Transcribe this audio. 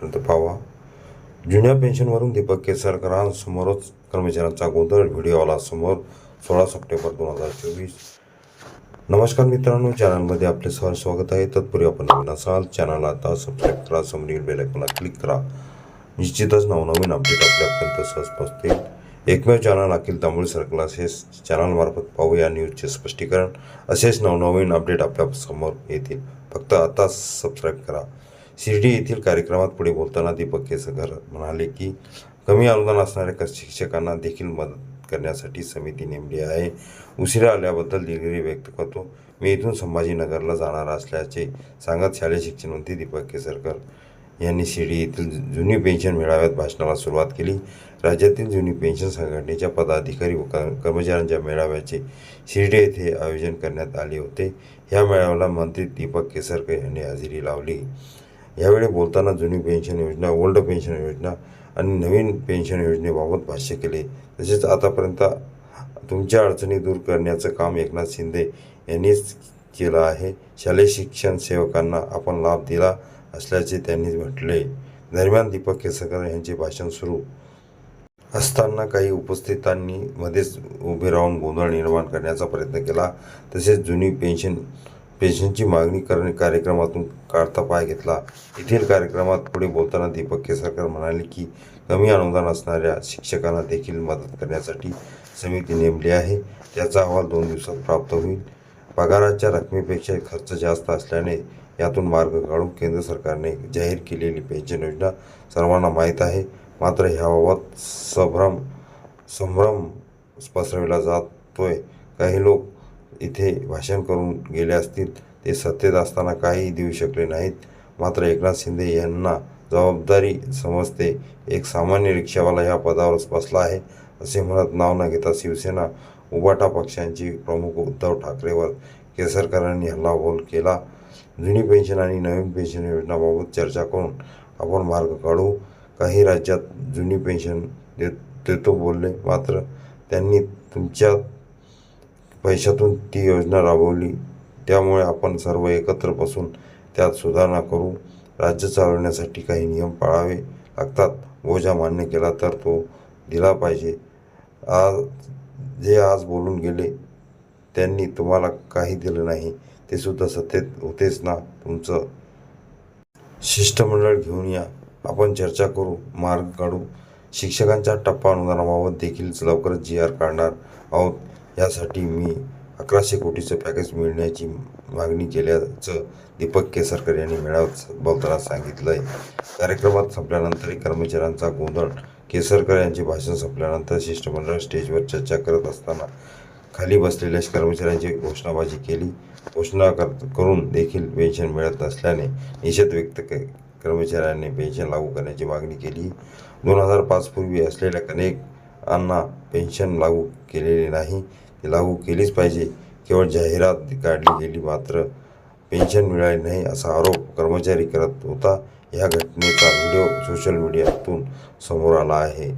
पावा जुन्या पेन्शनवरून दीपक केसरकरांसमोरच कर्मचाऱ्यांचा गोंधळ. व्हिडिओ आला समोर सोळा सप्टेंबर दोन हजार चोवीस. नमस्कार मित्रांनो चॅनलमध्ये आपले सहज स्वागत आहे. तत्पूर्वी आपण नवीन असाल चॅनलला आता सबस्क्राईब करा समोरील बेल आयकॉनला क्लिक करा. निश्चितच नवनवीन अपडेट आपल्यापर्यंत सहज पोहोचतील. एकमेव चॅनल अखिल तांबोळी सर्कल असेच चॅनलमार्फत पाहूया न्यूजचे स्पष्टीकरण. असेच नवनवीन अपडेट आपल्यासमोर येतील. फक्त आता सबस्क्राईब करा. शिर्डी येथील कार्यक्रमात पुढे बोलताना दीपक केसकर म्हणाले की कमी अनुदान असणाऱ्या क- शिक्षकांना देखील मदत करण्यासाठी समिती नेमली आहे. उशिरा आल्याबद्दल दिलगिरी व्यक्त करतो. मी इथून संभाजीनगरला जाणार असल्याचे सांगत शालेय शिक्षण मंत्री दीपक केसरकर यांनी शिर्डी येथील जुनी पेन्शन मेळाव्यात भाषणाला सुरुवात केली. राज्यातील जुनी पेन्शन संघटनेच्या पदाधिकारी व कर्मचाऱ्यांच्या मेळाव्याचे शिर्डी येथे आयोजन करण्यात आले होते. या मेळाव्याला मंत्री दीपक केसरकर यांनी हजेरी लावली. यावेळी बोलताना जुनी पेन्शन योजना ओल्ड पेन्शन योजना आणि नवीन पेन्शन योजनेबाबत भाष्य केले. तसेच आतापर्यंत तुमच्या अडचणी दूर करण्याचं काम एकनाथ शिंदे यांनीच केलं आहे. शालेय शिक्षण सेवकांना आपण लाभ दिला असल्याचे त्यांनी म्हटले. दरम्यान दीपक केसरकर यांचे भाषण सुरू. असताना काही उपस्थितांनी मध्येच उभे राहून गोंधळ निर्माण करण्याचा प्रयत्न केला. तसेच जुनी पेन्शन पेन्शनची मागणी करणे कार्यक्रमातून काढता पाय घेतला. येथील कार्यक्रमात पुढे बोलताना दीपक केसरकर म्हणाले की कमी अनुदान असणाऱ्या शिक्षकांना देखील मदत करण्यासाठी समिती नेमली आहे. त्याचा अहवाल दोन दिवसात प्राप्त होईल. पगाराच्या रकमेपेक्षा खर्च जास्त असल्याने यातून मार्ग काढून केंद्र सरकारने जाहीर केलेली पेन्शन योजना सर्वांना माहीत आहे. मात्र ह्याबाबत संभ्रम संभ्रम पसरविला जातोय. काही लोक इथे भाषण करून गेले असतील ते सत्तेत असताना काही देऊ शकले नाहीत. मात्र एकनाथ शिंदे यांना जबाबदारी समजते. एक सामान्य रिक्षावाला ह्या पदावर बसला आहे असे म्हणत नाव न घेता शिवसेना उबाटा पक्षांची प्रमुख उद्धव ठाकरेवर केसरकरांनी हल्लाबोल केला. जुनी पेन्शन आणि नवीन पेन्शन योजनाबाबत चर्चा करून आपण मार्ग काढू. काही राज्यात जुनी पेन्शन देत देतो बोलले मात्र त्यांनी तुमच्या पैशातून ती योजना राबवली. त्यामुळे आपण सर्व एकत्र बसून त्यात सुधारणा करू राज्य चालवण्यासाठी काही नियम पाळावे लागतात. बोजा मान्य केला तर तो दिला पाहिजे. आज जे आज बोलून गेले त्यांनी तुम्हाला काही दिलं नाही ते सुद्धा सत्तेत होतेच ना तुमचं? शिष्टमंडळ घेऊन या. आपण चर्चा करू मार्ग काढू. शिक्षकांच्या टप्पा अनुदानाबाबत देखील लवकरच जी आर काढणार आहोत. यासाठी मी अकराशे कोटीचं पॅकेज मिळण्याची मागणी केल्याचं दीपक केसरकर यांनी मेळाव्यात बोलताना सांगितलं आहे कार्यक्रमात संपल्यानंतरही कर्मचाऱ्यांचा गोंधळ. केसरकर यांचे भाषण संपल्यानंतर शिष्टमंडळ स्टेजवर चर्चा करत असताना खाली बसलेल्या कर्मचाऱ्यांची घोषणाबाजी केली. घोषणा कर करून देखील पेन्शन मिळत नसल्याने निषेध व्यक्त क कर्मचाऱ्यांनी पेन्शन लागू करण्याची मागणी केली. दोन हजार पाचपूर्वी असलेल्या अनेक अनेकांना पेन्शन लागू केलेले नाही ती लागू केलीच पाहिजे. केवळ जाहिरात काढली गेली मात्र पेन्शन मिळाली नाही असा आरोप कर्मचारी करत होता. या घटनेचा व्हिडिओ सोशल मीडियातून समोर आला आहे.